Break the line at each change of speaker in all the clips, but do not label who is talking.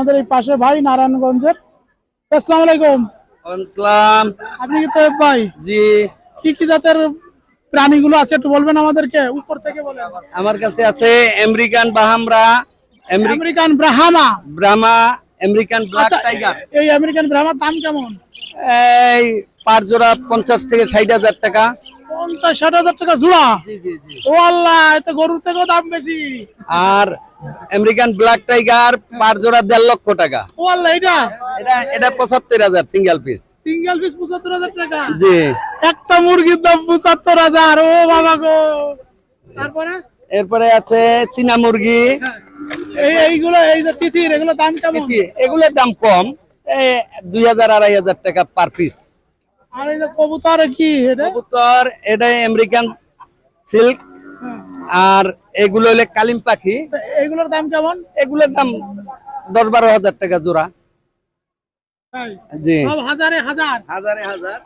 আমাদের এই পাশে ভাই নারায়ণগঞ্জের। আসসালামু আলাইকুম।
ইসলাম
আপনি কি তো ভাই?
জি।
কি কি জাতের প্রাণীগুলো আছে একটু বলবেন আমাদেরকে উপর থেকে বলেন।
আমার কাছে আছে American বাহামরা American
Brahma.
Brahma American black
আচ্ছা,
টাইগার।
এই আমেরিকান ব্রাহ্মার দাম কেমন?
এই পার জোড়া পঞ্চাশ থেকে ষাট হাজার টাকা।
পঞ্চাশ ষাট হাজার টাকা জোড়া?
জি জি জি।
ও আল্লাহ এতে গরুর থেকেও দাম বেশি।
আর আমেরিকান ব্ল্যাক টাইগার পার জোড়া দেড় লক্ষ টাকা।
ও আল্লাহ এটা?
এটা এটা পঁচাত্তর হাজার সিঙ্গেল পিস
সিঙ্গেল পিস পঁচাত্তর হাজার টাকা?
জি।
একটা মুরগির দাম পঁচাত্তর হাজার ও বাবা গো। তারপরে?
এরপরে আছে চীনা মুরগি।
এই এইগুলো এই যে তিথির এগুলো দাম কেমন?
এগুলোর দাম কম। দুই হাজার আড়াই হাজার টাকা পার পিস
আর এই যে কবুতর কি এটা?
কবুতর এটা আমেরিকান সিল্ক
হ্যাঁ।
আর এগুলো হলে কালিম পাখি।
তা এইগুলোর দাম কেমন?
এগুলোর দাম দশ বারো হাজার টাকা জোড়া।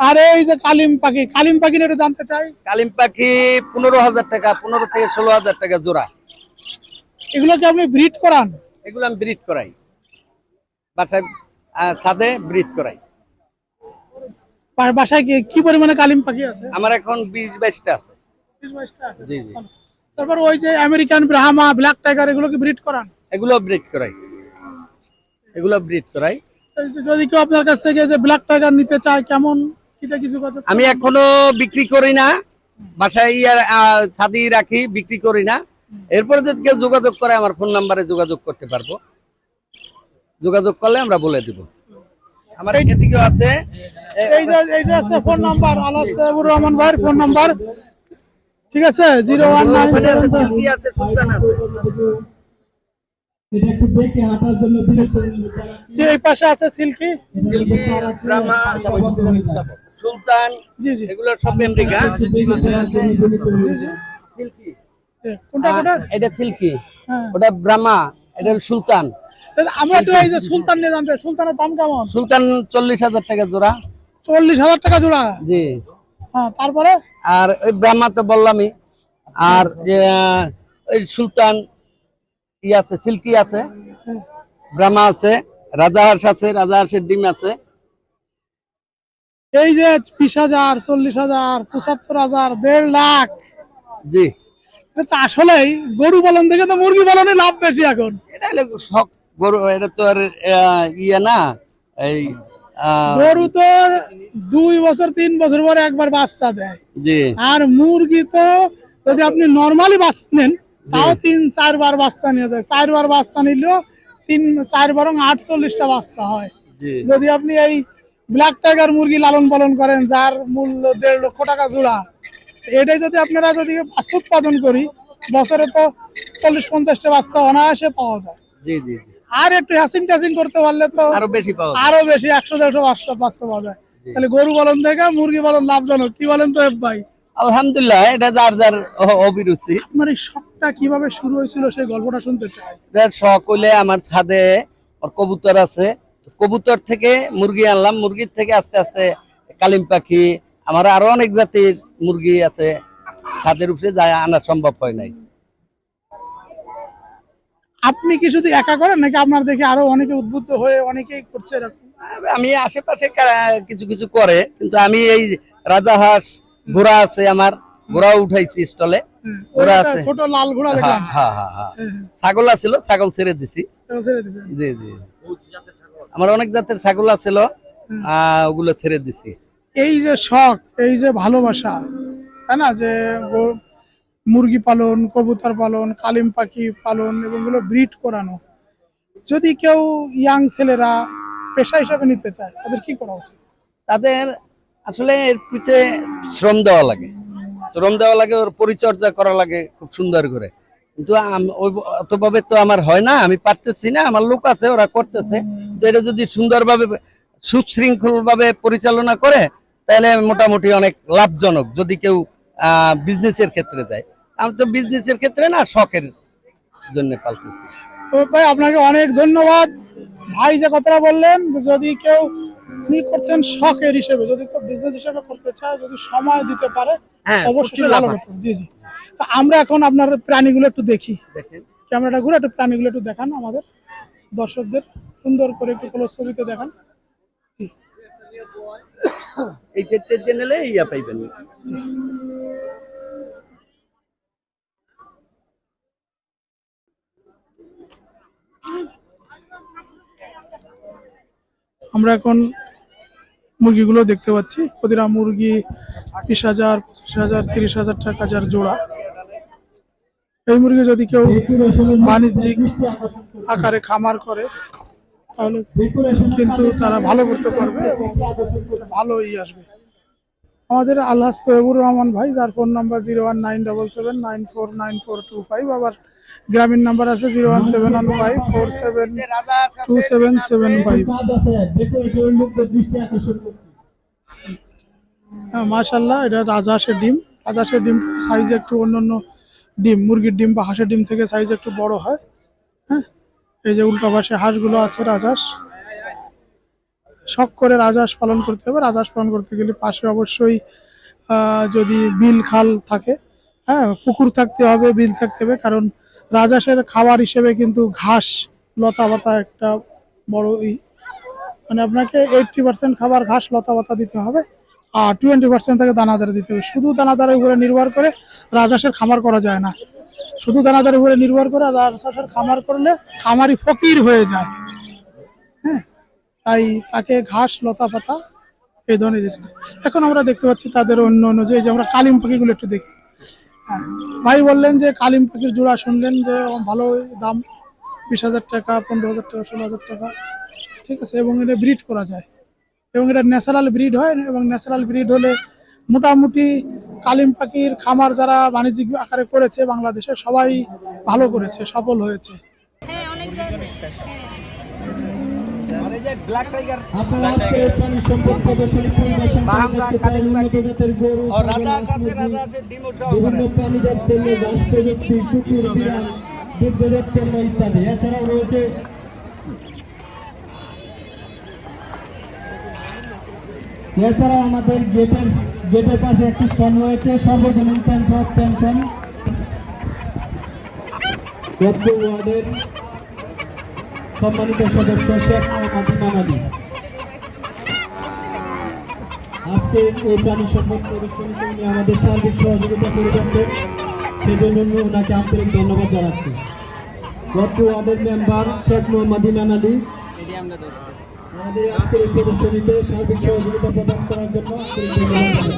আর এই যে কালিম পাখি কালিম পাখি একটু জানতে চাই।
কালিম পাখি পনেরো হাজার টাকা পনেরো থেকে ষোলো হাজার টাকা জোড়া।
এগুলো কি আপনি ব্রিড করান?
এগুলো আমি ব্রিড করাই। বাসায় ছাদে ব্রিড করাই।
বাসায় কি কি পরিমাণে কালিম পাখি আছে?
আমার এখন বিশ বাইশটা আছে।
বিশ বাইশটা আছে।
জি, জি।
তারপর ওই যে আমেরিকান ব্রাহ্মা ব্ল্যাক টাইগার এগুলো কি ব্রিড করান।
এগুলো ব্রিড করাই। এগুলো ব্রিড করাই।
যদি কেউ আপনার কাছ থেকে যে ব্ল্যাক টাইগার নিতে চায় কেমন কিটা কিছু কথা
আমি এখনও বিক্রি করি না। বাসায় ছাদি রাখি বিক্রি করি না। এরপরে যদি কেউ যোগাযোগ করে আমার ফোন নাম্বারে যোগাযোগ করতে পারব। যোগাযোগ করলে আমরা বলে দিব। আমার এদিকেও আছে।
এই যে এইটা আছে ফোন নাম্বার আলাস্তাবুর রহমান ভাইয়ের ফোন নাম্বার। ঠিক আছে zero one nine seven seven
কি আছে সুলতান আছে
এটা একটু দেখে হাঁটার জন্য বিরক্ত
যে এই পাশে আছে সিল্কি
সুলতান
জি জি
এগুলো সব আমেরিকা
কোনটা কোনটা
এটা সিল্কি
হ্যাঁ
ওটা ব্রাহ্মা এটা সুলতান
আমরা একটু এই যে সুলতান নিয়ে জানতে সুলতানের দাম কেমন
সুলতান চল্লিশ হাজার টাকা জোড়া
চল্লিশ হাজার টাকা জোড়া
জি
হ্যাঁ তারপরে?
আর ওই ব্রাহ্মা তো বললামই। আর ওই সুলতান ই আছে সিল্কি আছে
হ্যাঁ।
ব্রাহ্মা আছে রাজাহাঁস আছে রাজা রাজাহাঁসের ডিম আছে।
এই যে বিশ হাজার চল্লিশ হাজার পঁচাত্তর হাজার দেড় লাখ।
জি।
এটা তো আসলেই গরু পালন থেকে তো মুরগি পালনে লাভ বেশি এখন।
এটা হলো শখ গরু এটা তো আর ইয়ে না এই
গরু তো দুই বছর তিন বছর পরে একবার বাচ্চা দেয়। আর মুরগি তো যদি আপনি নর্মালি বাচ্চা নেন তাও তিন চারবার বাচ্চা নিয়ে যায়। চারবার বাচ্চা নিলেও তিন চার বরং আটচল্লিশটা বাচ্চা হয়। যদি আপনি এই ব্ল্যাক টাইগার মুরগি লালন পালন করেন যার মূল্য দেড় লক্ষ টাকা জোড়া এটাই যদি আপনারা যদি বাচ্চা উৎপাদন করি বছরে তো চল্লিশ পঞ্চাশটা বাচ্চা অনায়াসে পাওয়া যায়।
জি জি জি।
আর একটু হ্যাসিং ট্যাসিং করতে পারলে তো
আরও বেশি পাওয়া
আরও বেশি একশো দেড়শো পাঁচশো পাঁচশো পাওয়া যায়। তাহলে গরু পালন থেকে মুরগি পালন লাভজনক। কি বলেন তো ভাই?
আলহামদুলিল্লাহ এটা যার যার অভিরুচি।
এই শখটা কীভাবে শুরু হয়েছিল সেই গল্পটা শুনতে চাই।
শখ হইলে আমার ছাদে কবুতর আছে। কবুতর থেকে মুরগি আনলাম। মুরগির থেকে আস্তে আস্তে কালিম পাখি আমার আরও অনেক জাতির মুরগি আছে। ছাদের উপরে যায় আনা সম্ভব হয় নাই।
আপনি কি শুধু একা করেন নাকি আপনার দেখে আরও অনেকে উদ্বুদ্ধ হয়ে অনেকেই করছে এরকম?
আমি আশেপাশে কিছু কিছু করে কিন্তু আমি এই রাজাহাঁস ঘোড়া আছে আমার ঘোড়া উঠাইছি স্টলে।
হ্যাঁ, একটা
আছে।
ছোট লাল ঘোড়া
হ্যাঁ
দেখলাম।
হ্যাঁ হ্যাঁ হ্যাঁ।
হ্যাঁ,
ছাগল আছিল ছাগল ছেড়ে দিছি। জি জি। আমার অনেক জাতের ছাগল আছিল ওগুলো ছেড়ে দিছি।
এই যে শখ এই যে ভালোবাসা তাই না? যে মুরগি পালন, কবুতর পালন, কালিম পাখি পালন এবং এগুলো ব্রিড করানো। যদি কেউ ইয়াং ছেলেরা পেশা হিসাবে নিতে চায়, তাদের কি করা উচিত?
তাদের আসলে এর পিছে শ্রম দেওয়া লাগে। শ্রম দেওয়া লাগে, ওর পরিচর্যা করা লাগে খুব সুন্দর করে। কিন্তু অতভাবে তো আমার হয় না, আমি পারতেছি না, আমার লোক আছে, ওরা করতেছে। তো এটা যদি সুন্দরভাবে সুশৃঙ্খল ভাবে পরিচালনা করে, তাহলে মোটামুটি অনেক লাভজনক, যদি কেউ বিজনেসের ক্ষেত্রে যায় আমি তো বিজনেসের ক্ষেত্রে না শখের জন্য পালতেছি।
তো ভাই আপনাকে অনেক ধন্যবাদ। ভাই যে কথাটা বললেন যে যদি কেউ উনি করছেন শখের হিসেবে যদি কেউ বিজনেস হিসেবে করতে চায় যদি সময় দিতে পারে
হ্যাঁ,
অবশ্যই ভালো। জি জি। তা আমরা এখন আপনার প্রাণীগুলো একটু দেখি।
দেখেন।
ক্যামেরাটা ঘুরে একটু প্রাণীগুলো একটু দেখান আমাদের। দর্শকদের সুন্দর করে একটু ক্লোজ ছবিতে দেখান।
এই চারটে চ্যানেলে ইয়া পাইবেন।
আমরা এখন মুরগিগুলো দেখতে পাচ্ছি প্রতিটা মুরগি বিশ হাজার, পঁচিশ হাজার, তিরিশ হাজার টাকা যার জোড়া এই মুরগি যদি কেউ বাণিজ্যিক। আকারে খামার করে, তাহলে কিন্তু তারা ভালো করতে পারবে এবং
আকর্ষণ
ভালোই আসবে আমাদের আল্লাহ তৈবুর রহমান ভাই, যার phone number zero one nine double seven nine four nine four two five, আবার গ্রামীণ নাম্বার আছে zero one seven one five four seven two seven seven five. হ্যাঁ মাশাল্লাহ এটা রাজহাঁসের ডিম। রাজহাঁসের ডিম সাইজ একটু অন্য অন্য ডিম, মুরগির ডিম বা হাঁসের ডিম থেকে সাইজ একটু বড় হয়। হ্যাঁ এই যে উল্টা পাশে হাঁসগুলো আছে রাজহাঁস শখ করে রাজহাঁস পালন করতে হবে। রাজহাঁস পালন করতে গেলে পাশে অবশ্যই যদি বিল খাল থাকে হ্যাঁ পুকুর থাকতে হবে, বিল থাকতে হবে, কারণ রাজহাঁসের খাবার হিসেবে কিন্তু ঘাস লতা পাতা একটা বড় ই। মানে আপনাকে এইটটি পার্সেন্ট খাবার ঘাস লতা পাতা দিতে হবে, আর টোয়েন্টি পার্সেন্ট তাকে দানাদার দিতে হবে। শুধু দানাদারের উপরে নির্ভর করে রাজহাঁসের খামার করা যায় না। শুধু দানাদারের উপরে নির্ভর করে রাজহাঁসের খামার করলে খামারি ফকির হয়ে যায়। হ্যাঁ তাই তাকে ঘাস লতা পাতা এই ধরনের দিতে এখন আমরা দেখতে পাচ্ছি তাদের অন্য অন্য যে আমরা কালিম পাখিগুলো একটু দেখি। হ্যাঁ। ভাই বললেন যে কালিম পাখির জোড়া শুনলেন যে ভালো দাম বিশ হাজার টাকা পনেরো হাজার টাকা ষোলো হাজার টাকা। ঠিক আছে এবং এটা ব্রিড করা যায়। এবং এটা ন্যাচারাল ব্রিড হয় এবং ন্যাচারাল ব্রিড হলে মোটামুটি কালিম পাখির খামার যারা বাণিজ্যিক আকারে করেছে বাংলাদেশে সবাই ভালো করেছে সফল হয়েছে।
হ্যাঁ অনেক ধরনের
আপনারা আজকে এই প্রাণী সম্পদ প্রদর্শনী পরিবেশন করে বিভিন্ন প্রাণীজাত প্রযুক্তি, কুকুর, বিড়াল, দুগ্ধজাত পণ্য ইত্যাদি। এছাড়াও রয়েছে এছাড়াও আমাদের গেটের গেটের পাশে একটি স্টল রয়েছে। সর্বজনীন পেনশন পেনশন। ওয়ার্ডের সম্মানিত সদস্য শেখ মোহাম্মদ ইমাম আলী আজকে এই প্রাণী সম্পদ প্রদর্শনীতে উনি আমাদের সার্বিক সহযোগিতা করে যাচ্ছেন সেজন্য ওনাকে আন্তরিক ধন্যবাদ জানাচ্ছি। দত্ত ওয়ার্ডের মেম্বার শেখ মোহাম্মদ ইমান আলী, আমাদের আজকের এই প্রদর্শনীতে সার্বিক সহযোগিতা প্রদান করার জন্য আন্তরিক ধন্যবাদ